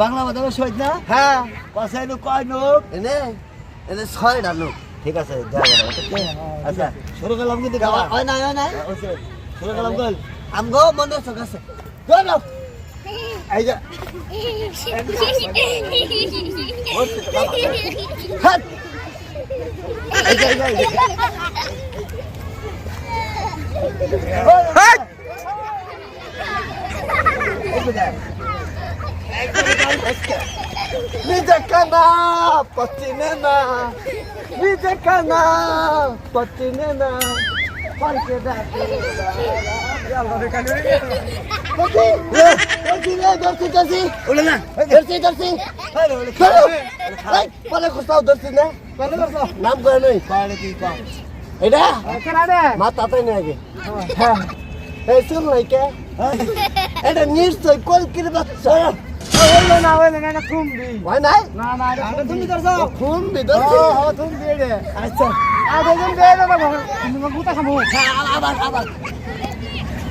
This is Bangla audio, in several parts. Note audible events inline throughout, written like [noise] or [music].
বাংলা মাধ্যমে শহীদ না? হ্যাঁ। কষাই লোক কয় লোক? এনে এনে ছয়টা লোক। ঠিক আছে আচ্ছা। শুরু করলাম কিন্তু হয় না হয় না শুরু করলাম গল। আমগো মনে এই যে। এই যে, এই যে হাট! নিজে কানা পচিনে না। নিজে কানা পচিনে না পালকে না। না নাম করে নই। এটা? মা তাতাই নেই আগে। হ্যাঁ। এই শুন নাই কে? এটা নিশ্চয় কলকির বাচ্চা। ওলে না ওলে না না কুমবি হয় নাই না না এটা তুমি করছ ও বিদর্শি ও তুমি দিয়ে দে আচ্ছা আর দেখুন দে দাদা তুমি গুতা খামু আবার আবার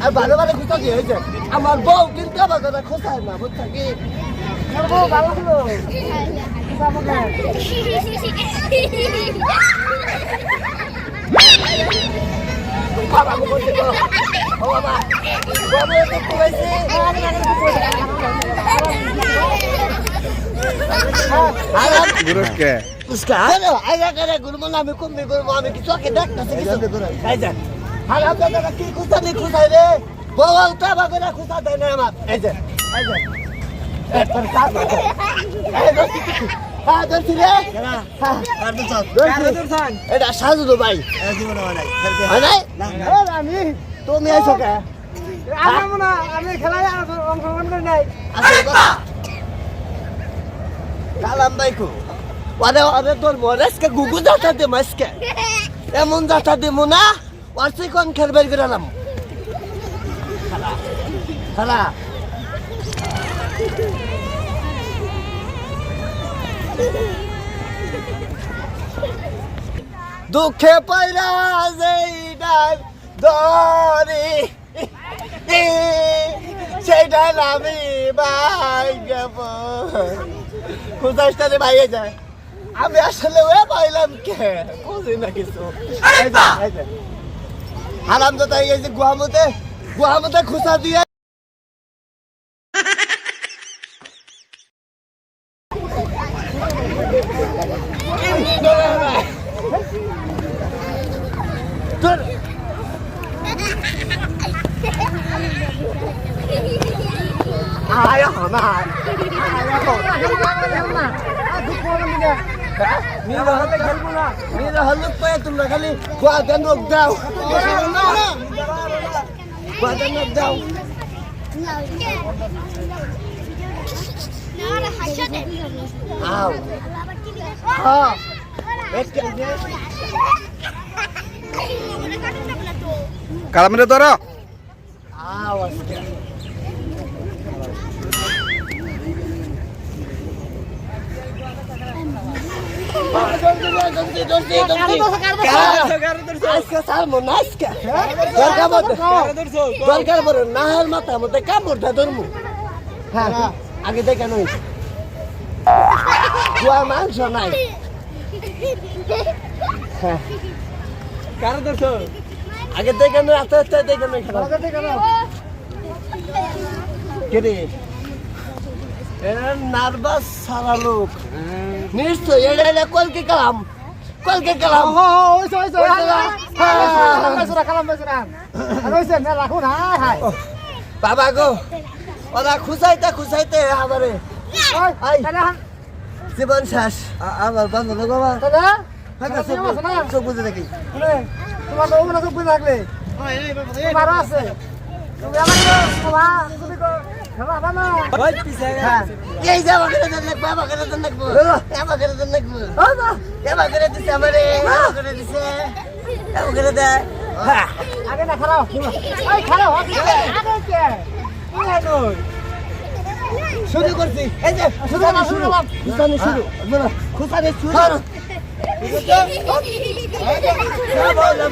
আর ভালো ভালো খুঁজা দিয়ে হয়েছে আমার বউ কিন্তু আমার কথা খোঁচায় না বুঝছা কি করব ভালো হলো বাবা গো বলছে ও বাবা বাবা তো কইছে গুরুকে उसका हेलो आइरा करे गुरुमन আমি কমবি করব আমি কিছু আগে দেখতেছি কিছু এই যে হারাম দাদা কি খুঁজা নি খুঁজাই রে বাবা উঠা বাগরা খুঁজা দেয় না আমার এই যে এই যে এই তোর কাজ এই দোস্তি হ্যাঁ দোস্তি রে হ্যাঁ কার তো সব দোস্তি এটা সাজু তো ভাই এই জীবন হয় হয় নাই আমি তুমি আইছো কে আমি মনে আমি খেলায় অংশগ্রহণ করি নাই আসলে কথা কালাম বাইকু। ওরে ওরে তোর মরেসকে গুগু যাতা দে মাসকে এমন যাতা দে মুনা ওয়ার্সি কোন খেলবে গেলাম দুঃখে পাইরা যেই সেইটা আমি খুঁজাইস্তারে ভাইয়ে যায়। আমি আসলে ওয়ে পাইলাম কে? বুঝি না কিছু। যে, যে। হারাম তো তাই এই যে গুহামতে গুহামতে খুঁজা দিয়ে হাতে খেলব না মেয়েরা হলুদ পায়ে তোমরা খালি গোয়াতে নোক দাও গোয়াতে নোক দাও কালামরে ধর আও দরকার পড়ে নাহের মাথা মধ্যে কাপড়টা ধরমু হ্যাঁ আগে দেখে নই কুয়া মাংস নাই হ্যাঁ কার দর্শক আগে দেখে নই আস্তে আস্তে দেখে নই খেলা কেরে নার্ভাস সারা লোক। নিশ্চয় এটা এটা কলকে কালাম কলকে কালাম বাবা গো। ওরা খুঁজাইতে খুঁজাইতে আমারে। জীবন শেষ। আমার বান্ধব বাবা। চোখ বুঝে দেখি। তোমার তো ওগুলো সব বুঝে থাকলে। তোমারও আছে। তুমি আমার এই যে আমাকে লাগবে আমাকে দেন আমাকে দেন আমাকে দিছে আমারে আমাকে দিছে আমাকে দে আগে না খারাপ ওই খারাপ আগে কে শুরু করছি এই যে শুরু শুরু, শুরু শুরু। খুসানি শুরু খুসানি শুরু বললাম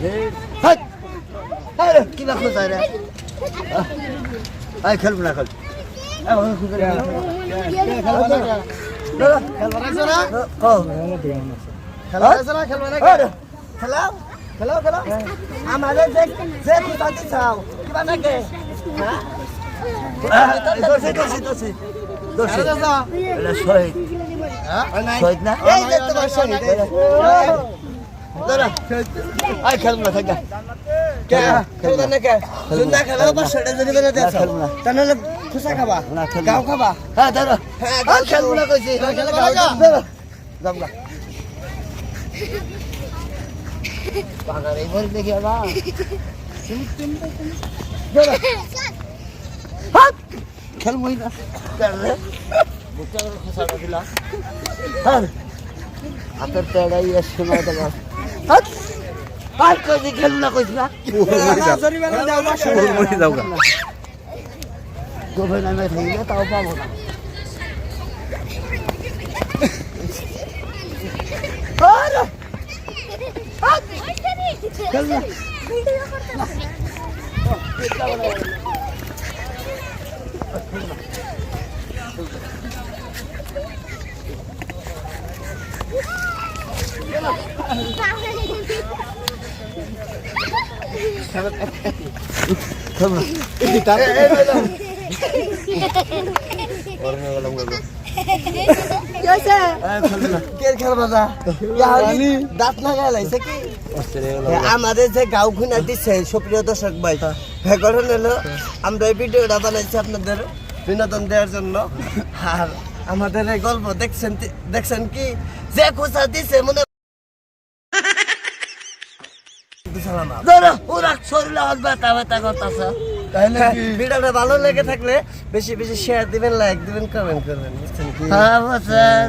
একটা খেলা মজার খেলা কি না খোঁজ রে আই খেলব না খেল খেলাও আমাদের যে যে খুঁটাতে কিবা নাকি? দোষী দোষী দোষী। দোষী। শহীদ। শহীদ না? এই যে তোমার শহীদ। দাঁড়া। আই খেলব না থাকা কে খেলব না। খেলা না না আর কই খেলব না কইছ না গোভেন আমি থাকলে তাও পাবো না। [laughs] আমাদের যে গাঁও খুনা দিচ্ছে সুপ্রিয় দর্শক ভাই হ্যাঁ হলো আমরা এই ভিডিওটা বানাইছি আপনাদের বিনোদন দেওয়ার জন্য। আর আমাদের এই গল্প দেখছেন দেখছেন কি? যে খোঁচা দিছে মনে ধরো ওরা শরীরে হাত ব্যথা ব্যথা করতেছে। ভিডিওটা ভালো লেগে থাকলে বেশি বেশি শেয়ার দিবেন লাইক দিবেন কমেন্ট করবেন বুঝছেন কি? হ্যাঁ বুঝছেন।